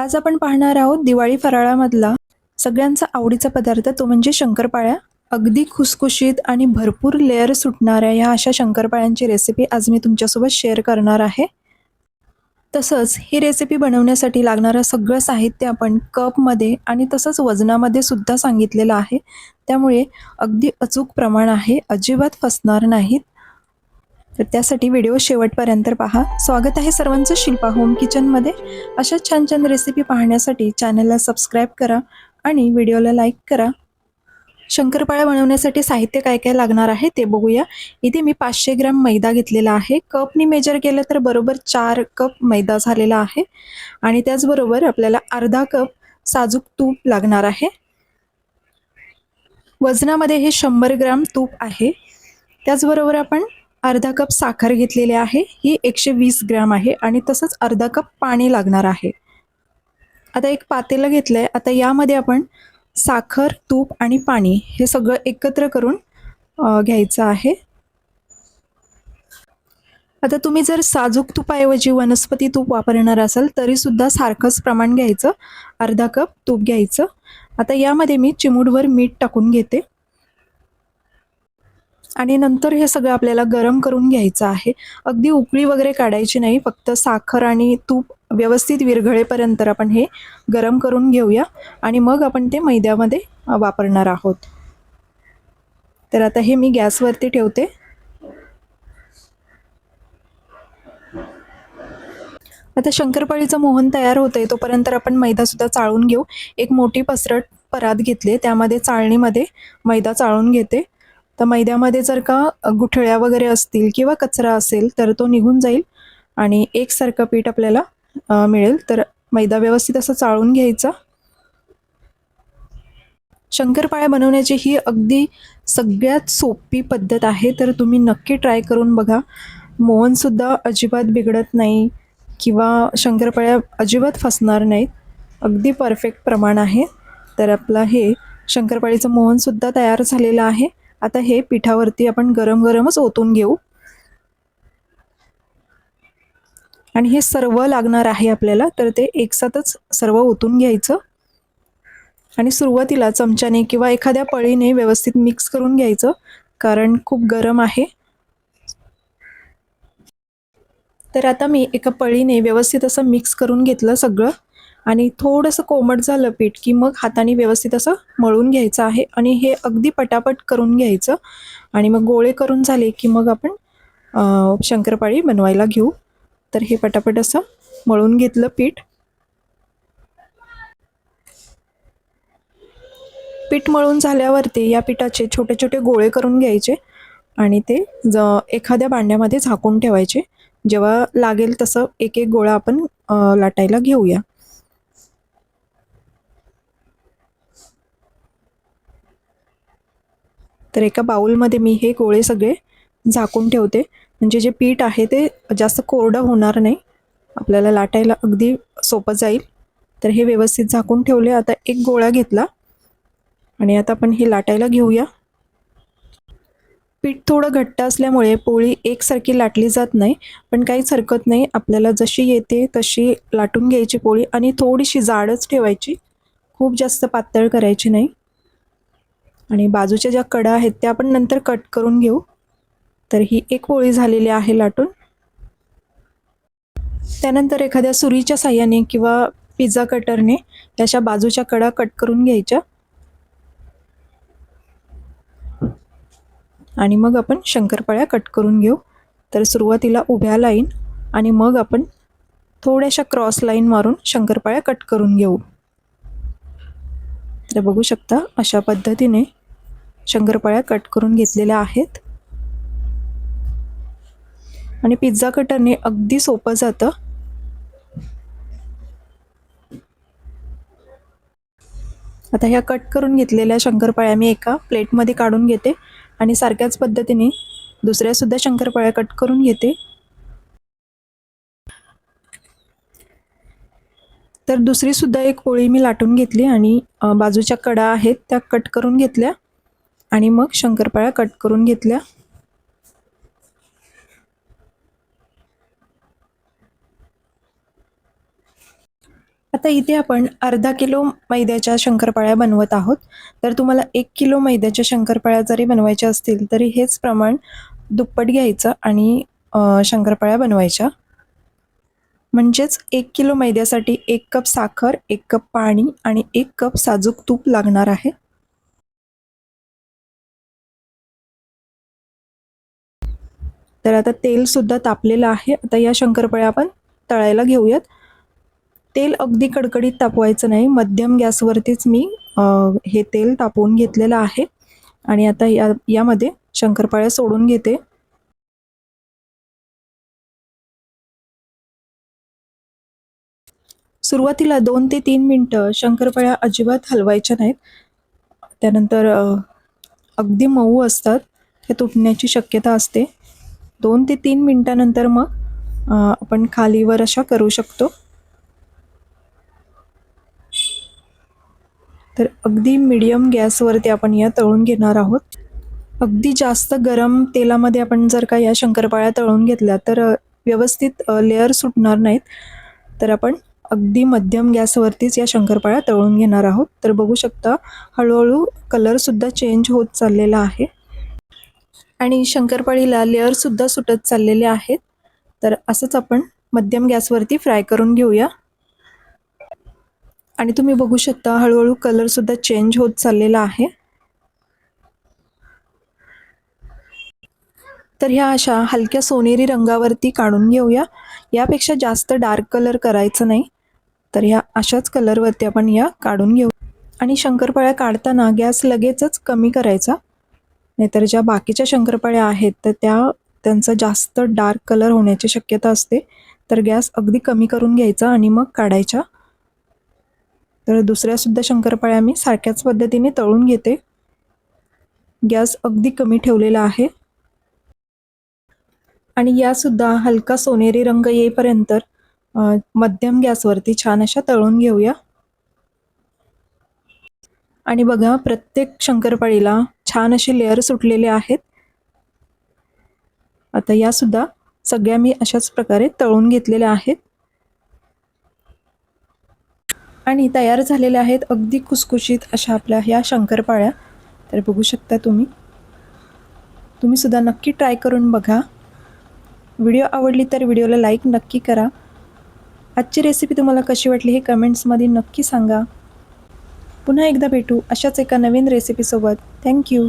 आज आपण पाहणार आहोत दिवाळी फराळामधला सगळ्यांचा आवडीचा पदार्थ तो म्हणजे शंकरपाळ्या. अगदी खुसखुशीत आणि भरपूर लेअर सुटणाऱ्या या अशा शंकरपाळ्यांची रेसिपी आज मी तुमच्यासोबत शेअर करणार आहे. तसंच ही रेसिपी बनवण्यासाठी लागणारं सगळं साहित्य आपण कपमध्ये आणि तसंच वजनामध्ये सुद्धा सांगितलेलं आहे. त्यामुळे अगदी अचूक प्रमाण आहे. अजिबात फसणार नाहीत. तर त्यासाठी व्हिडिओ शेवटपर्यंत पहा. स्वागत आहे सर्वांचं शिल्पा होम किचनमध्ये. अशा छान छान रेसिपी पाहण्यासाठी चॅनलला सबस्क्राईब करा आणि व्हिडिओला लाईक करा. शंकरपाळ्या बनवण्यासाठी साहित्य काय काय लागणार आहे ते बघूया. इथे मी पाचशे ग्रॅम मैदा घेतलेला आहे. कपनी मेजर केलं तर बरोबर चार कप मैदा झालेला आहे. आणि त्याचबरोबर आपल्याला अर्धा कप साजूक तूप लागणार आहे. वजनामध्ये हे शंभर ग्राम तूप आहे. त्याचबरोबर आपण अर्धा कप साखर घेतलेली आहे. ही एकशे वीस ग्रॅम आहे आणि तसंच अर्धा कप पाणी लागणार आहे. आता एक पातेलं घेतलं आहे आता यामध्ये आपण साखर तूप आणि पाणी हे सगळं एकत्र करून घ्यायचं आहे. आता तुम्ही जर साजूक तुपाऐवजी वनस्पती तूप वापरणार असाल तरीसुद्धा सारखंच प्रमाण घ्यायचं. अर्धा कप तूप घ्यायचं. आता यामध्ये मी चिमूटभर मीठ टाकून घेते. आणि नंतर हे सगळं आपल्याला गरम करून घ्यायचं आहे. अगदी उकळी वगैरे काढायची नाही फक्त साखर आणि तूप व्यवस्थित विरघळेपर्यंत आपण हे गरम करून घेऊया आणि मग आपण ते मैद्यामध्ये वापरणार आहोत. तर आता हे मी गॅसवरती ठेवते. आता शंकरपाळीचं मोहन तयार होतंय तोपर्यंत आपण मैदासुद्धा चाळून घेऊ. एक मोठी पसरट परात घेतली त्यामध्ये चाळणीमध्ये मैदा चाळून घेते. तर मैद्यामध्ये जर का गुठळ्या वगैरे असतील किंवा कचरा असेल तर तो निघून जाईल आणि एकसारखं पीठ आपल्याला मिळेल. तर मैदा व्यवस्थित असं चाळून घ्यायचा. शंकरपाळ्या बनवण्याची ही अगदी सगळ्यात सोपी पद्धत आहे तर तुम्ही नक्की ट्राय करून बघा. मोहनसुद्धा अजिबात बिघडत नाही किंवा शंकरपाळ्या अजिबात फसणार नाहीत. अगदी परफेक्ट प्रमाण आहे. तर आपलं हे शंकरपाळीचं मोहनसुद्धा तयार झालेलं आहे. आता हे पिठावरती आपण गरम गरमच ओतून घेऊ. आणि हे सर्व लागणार आहे आपल्याला तर ते एकसाथच सर्व ओतून घ्यायचं. आणि सुरुवातीला चमच्याने किंवा एखाद्या पळीने व्यवस्थित मिक्स करून घ्यायचं कारण खूप गरम आहे. तर आता मी एका पळीने व्यवस्थित असं मिक्स करून घेतलं सगळं. आणि थोडंसं कोमट झालं पीठ की मग हाताने व्यवस्थित असं मळून घ्यायचं आहे आणि हे अगदी पटापट करून घ्यायचं. आणि मग गोळे करून झाले की मग आपण शंकरपाळी बनवायला घेऊ. तर हे पटापट असं मळून घेतलं पीठ. पीठ मळून झाल्यावरती या पिठाचे छोटे छोटे गोळे करून घ्यायचे आणि ते ज एखाद्या भांड्यामध्ये झाकून ठेवायचे. जेव्हा लागेल तसं एक एक गोळा आपण लाटायला घेऊया. तर एका बाउलमध्ये मी हे गोळे सगळे झाकून ठेवते. म्हणजे जे पीठ आहे ते जास्त कोरडं होणार नाही. आपल्याला लाटायला अगदी सोपं जाईल. तर हे व्यवस्थित झाकून ठेवले. आता एक गोळा घेतला. आणि आता आपण हे लाटायला घेऊया. पीठ थोडं घट्ट असल्यामुळे पोळी एकसारखी लाटली जात नाही. पण काहीच हरकत नाही. आपल्याला जशी येते तशी लाटून घ्यायची पोळी. आणि थोडीशी जाडच ठेवायची. खूप जास्त पातळ करायची नाही. आणि बाजूच्या ज्या कडा आहेत त्या आपण नंतर कट करून घेऊ. तर ही एक पोळी झालेली आहे लाटून. त्यानंतर एखाद्या सुरीच्या साह्याने किंवा पिझ्झा कटरने याच्या बाजूच्या कडा कट करून घ्यायच्या. आणि मग आपण शंकरपाळ्या कट करून घेऊ. तर सुरुवातीला उभ्या लाईन आणि मग आपण थोड्याशा क्रॉस लाईन मारून शंकरपाळ्या कट करून घेऊ. तर बघू शकता अशा पद्धतीने शंकरपाळ्या कट करून घेतलेल्या आहेत. आणि पिझ्झा कटरने अगदी सोपं जातं. आता ह्या कट करून घेतलेल्या शंकरपाळ्या मी एका प्लेटमध्ये काढून घेते आणि सारख्याच पद्धतीने दुसऱ्यासुद्धा शंकरपाळ्या कट करून घेते. तर दुसरीसुद्धा एक पोळी मी लाटून घेतली आणि बाजूच्या कडा आहेत त्या कट करून घेतल्या. आणि मग शंकरपाळ्या कट करून घेतल्या. आता इथे आपण अर्धा किलो मैद्याच्या शंकरपाळ्या बनवत आहोत. तर तुम्हाला एक किलो मैद्याच्या शंकरपाळ्या जरी बनवायच्या असतील तरी हेच प्रमाण दुप्पट घ्यायचं आणि शंकरपाळ्या बनवायच्या. म्हणजेच एक किलो मैद्यासाठी एक कप साखर एक कप पाणी आणि एक कप साजूक तूप लागणार आहे. तर आता तेलसुद्धा तापलेलं आहे. आता या शंकरपाळ्या आपण तळायला घेऊयात. तेल अगदी कडकडीत तापवायचं नाही. मध्यम गॅसवरतीच मी हे तेल तापवून घेतलेलं आहे. आणि आता या यामध्ये शंकरपाळ्या सोडून घेते. सुरुवातीला दोन ते तीन मिनटं शंकरपाळ्या अजिबात हलवायच्या नाहीत. त्यानंतर अगदी मऊ असतात. हे तुटण्याची शक्यता असते. दोन ते तीन मिनटानंतर मग आपण खालीवर अशा करू शकतो. तर अगदी मिडियम गॅसवरती आपण या तळून घेणार आहोत. अगदी जास्त गरम तेलामध्ये आपण जर का या शंकरपाळ्या तळून घेतल्या तर व्यवस्थित लेअर सुटणार नाहीत. तर आपण अगदी मध्यम गॅसवरतीच या शंकरपाळ्या तळून घेणार आहोत. तर बघू शकता हळूहळू कलरसुद्धा चेंज होत चाललेला आहे. आणि शंकरपाळीला लेअरसुद्धा सुटत चाललेले आहेत. तर असंच आपण मध्यम गॅसवरती फ्राय करून घेऊया. आणि तुम्ही बघू शकता हळूहळू कलरसुद्धा चेंज होत चाललेला आहे. तर ह्या अशा हलक्या सोनेरी रंगावरती काढून घेऊया. यापेक्षा जास्त डार्क कलर करायचं नाही. तर ह्या अशाच कलरवरती आपण या काढून घेऊ. आणि शंकरपाळ्या काढताना गॅस लगेचच कमी करायचा. नाहीतर ज्या बाकीच्या शंकरपाळ्या आहेत तर त्या त्यांचा जास्त डार्क कलर होण्याची शक्यता असते. तर गॅस अगदी कमी करून घ्यायचा आणि मग काढायच्या. तर दुसऱ्यासुद्धा शंकरपाळ्या मी सारख्याच पद्धतीने तळून घेते. गॅस अगदी कमी ठेवलेला आहे. आणि यासुद्धा हलका सोनेरी रंग येईपर्यंत मध्यम गॅसवरती छान अशा तळून घेऊया. आणि बघा प्रत्येक शंकरपाळीला छान असे लेअर सुटलेले आहेत. आता यासुद्धा सगळ्या मी अशाच प्रकारे तळून घेतलेल्या आहेत. आणि तयार झालेल्या आहेत अगदी खुसखुशीत अशा आपल्या ह्या शंकरपाळ्या. तर बघू शकता तुम्ही. तुम्ही सुद्धा नक्की ट्राय करून बघा. व्हिडिओ आवडली तर व्हिडिओला लाईक नक्की करा. आजची रेसिपी तुम्हाला कशी वाटली हे कमेंट्समध्ये नक्की सांगा. पुन्हा एकदा भेटू अशाच एका नवीन रेसिपीसोबत थँक्यू